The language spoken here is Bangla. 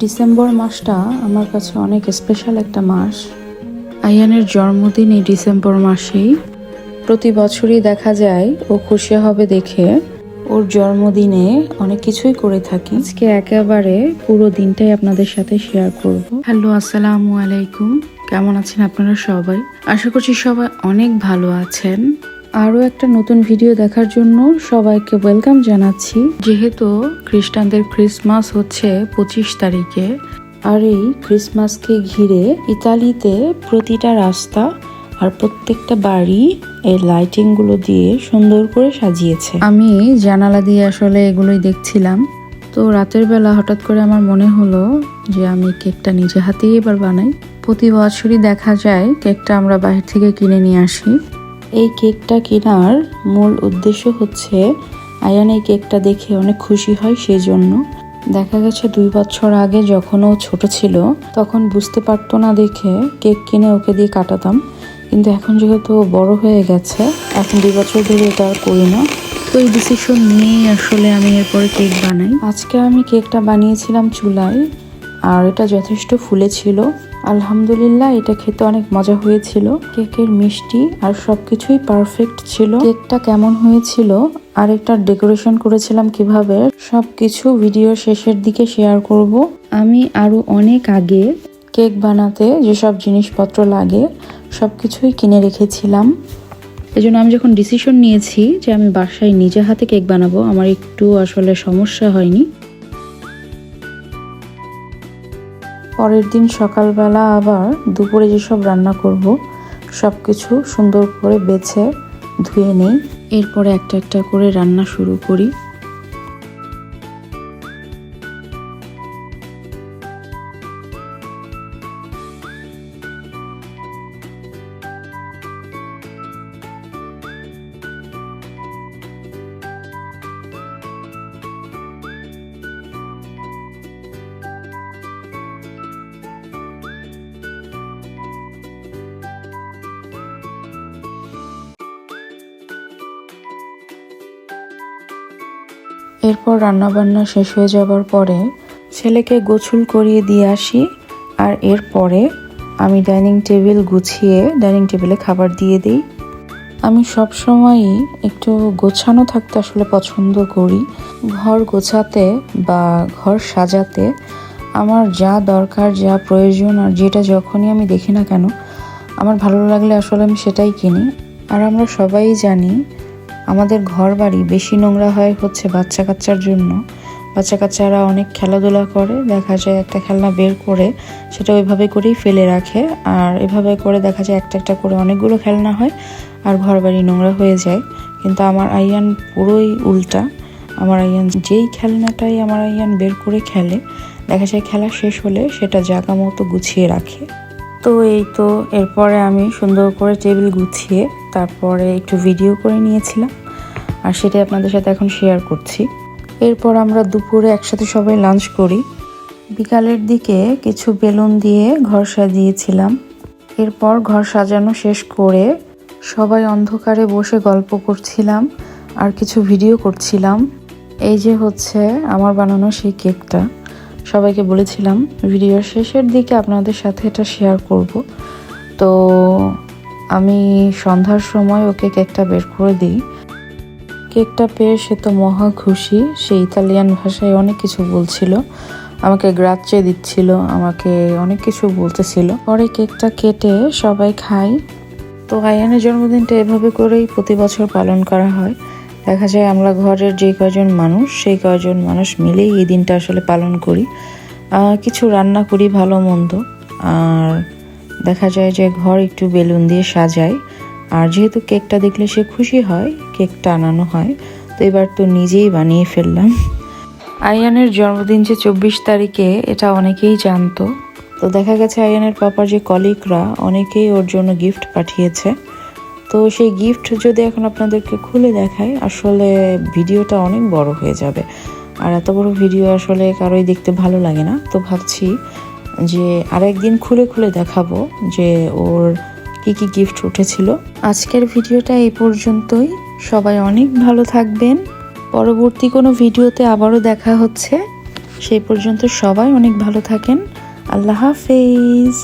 ডিসেম্বর মাসটা আমার কাছে অনেক স্পেশাল একটা মাস। আয়ানের জন্মদিন এই ডিসেম্বর মাসেই। প্রতি বছরই দেখা যায়, ও খুশি হবে দেখে। ওর জন্মদিনে অনেক কিছুই করে থাকি। আজকে একেবারে পুরো দিনটাই আপনাদের সাথে শেয়ার করব। হ্যালো আসসালামু আলাইকুম। কেমন আছেন আপনারা সবাই? আশা করছি সবাই অনেক ভালো আছেন। আরও একটা নতুন ভিডিও দেখার জন্য সবাইকে ওয়েলকাম জানাচ্ছি। যেহেতু খ্রিস্টানদের ক্রিসমাস হচ্ছে পঁচিশ তারিখে, আর এই ক্রিসমাসকে ঘিরে ইতালিতে প্রতিটা রাস্তা আর প্রত্যেকটা বাড়ি এই লাইটিংগুলো দিয়ে সুন্দর করে সাজিয়েছে। আমি জানালা দিয়ে আসলে এগুলোই দেখছিলাম। তো রাতের বেলা হঠাৎ করে আমার মনে হলো যে আমি কেকটা নিজে হাতেই এবার বানাই। প্রতি বছরই দেখা যায় কেকটা আমরা বাইরে থেকে কিনে নিয়ে আসি। এই কেকটা কেনার মূল উদ্দেশ্য হচ্ছে আয়ান এই কেকটা দেখে অনেক খুশি হয় সেই জন্য দেখা গেছে দুই বছর আগে যখন ও ছোট ছিল তখন বুঝতে পারতো না দেখে কেক কিনে ওকে দিয়ে কাটাতাম। কিন্তু এখন যেহেতু বড় হয়ে গেছে এখন দুই বছর ধরে এটা আর করি না। তো এই ডিসিশন নিয়েই আসলে আমি এরপরে কেক বানাই। আজকে আমি কেকটা বানিয়েছিলাম চুলায়। আর এটা যথেষ্ট ফুলে ছিল। আলহামদুলিল্লাহ, এটা খেতে অনেক মজা হয়েছিল। কেকের মিষ্টি আর সবকিছুই পারফেক্ট ছিল। কেকটা কেমন হয়েছিল আর একটা ডেকোরেশন করেছিলাম কীভাবে, সবকিছু ভিডিও শেষের দিকে শেয়ার করব। আমি আরও অনেক আগে কেক বানাতে যেসব জিনিসপত্র লাগে, সবকিছুই কিনে রেখেছিলাম। এই জন্য আমি যখন ডিসিশন নিয়েছি যে আমি বাসায় নিজে হাতে কেক বানাবো, আমার একটু আসলে সমস্যা হয়নি। পরের দিন সকালবেলা আবার দুপুরে যেসব রান্না করব সব কিছু সুন্দর করে বেছে ধুয়ে নেই। এরপরে একটা একটা করে রান্না শুরু করি। এরপর রান্নাবান্না শেষ হয়ে যাবার পরে ছেলেকে গোছুল করিয়ে দিয়ে আসি আর এরপরে আমি ডাইনিং টেবিল গুছিয়ে ডাইনিং টেবিলে খাবার দিয়ে দিই। আমি সব সময়ই একটু গোছানো থাকতে আসলে পছন্দ করি। ঘর গোছাতে বা ঘর সাজাতে আমার যা দরকার, যা প্রয়োজন আর যেটা যখনই আমি দেখি না কেন, আমার ভালো লাগলে আসলে আমি সেটাই কিনি। আর আমরা সবাই জানি আমাদের ঘর বাড়ি বেশি নোংরা হয় হচ্ছে বাচ্চা কাচ্চার জন্য। বাচ্চা কাচ্চারা অনেক খেলাধুলা করে, দেখা যায় একটা খেলনা বের করে সেটা ওইভাবে করেই ফেলে রাখে আর এভাবে করে দেখা যায় একটা একটা করে অনেকগুলো খেলনা হয় আর ঘর বাড়ি নোংরা হয়ে যায়। কিন্তু আমার আইয়ান পুরোই উল্টা। আমার আইয়ান যেই খেলনাটাই আমার আইয়ান বের করে খেলে, দেখা যায় খেলা শেষ হলে সেটা জাগা মতো গুছিয়ে রাখে। তো এই তো, এরপরে আমি সুন্দর করে টেবিল গুছিয়ে তারপরে একটু ভিডিও করে নিয়েছিলাম আর সেটাই আপনাদের সাথে এখন শেয়ার করছি। এরপর আমরা দুপুরে একসাথে সবাই লাঞ্চ করি। বিকালের দিকে কিছু বেলুন দিয়ে ঘর সাজিয়েছিলাম। এরপর ঘর সাজানো শেষ করে সবাই অন্ধকারে বসে গল্প করছিলাম আর কিছু ভিডিও করছিলাম। এই যে হচ্ছে আমার বানানো সেই কেকটা সবাইকে বলেছিলাম ভিডিওর শেষের দিকে আপনাদের সাথে এটা শেয়ার করব। তো আমি সন্ধ্যার সময় ওকে কেকটা বের করে দিই। কেকটা পেয়ে সে তো মহা খুশি, সে ইতালিয়ান ভাষায় অনেক কিছু বলছিল, আমাকে গ্রাচ্চে দিচ্ছিল, আমাকে অনেক কিছু বলতেছিল। পরে কেকটা কেটে সবাই খাই তো আয়ানের জন্মদিনটা এভাবে করেই প্রতি বছর পালন করা হয়। দেখা যায় আমরা ঘরের যে কয়জন মানুষ, সেই কয়জন মানুষ মিলেই এই দিনটা আসলে পালন করি। কিছু রান্না করি ভালো মন্দ। আর দেখা যায় যে ঘর একটু বেলুন দিয়ে সাজাই। আর যেহেতু কেকটা দেখলে সে খুশি হয়, কেকটা আনানো হয়, তো এবার তো নিজেই বানিয়ে ফেললাম। আয়ানের জন্মদিন যে চব্বিশ তারিখে, এটা অনেকেই জানতো। তো দেখা গেছে আয়ানের পাপার যে কলিগরা, অনেকেই ওর জন্য গিফট পাঠিয়েছে। তো সেই গিফট যদি এখন আপনাদেরকে খুলে দেখায় আসলে ভিডিওটা অনেক বড় হয়ে যাবে। আর এত বড় ভিডিও আসলে কারোই দেখতে ভালো লাগে না। তো ভাবছি যে আর একদিন খুলে খুলে দেখাবো যে ওর কি কি গিফট উঠেছিল। আজকের ভিডিওটা এই পর্যন্তই। সবাই অনেক ভালো থাকবেন। পরবর্তী কোনো ভিডিওতে আবারও দেখা হচ্ছে। সেই পর্যন্ত সবাই অনেক ভালো থাকেন। আল্লাহ হাফেজ।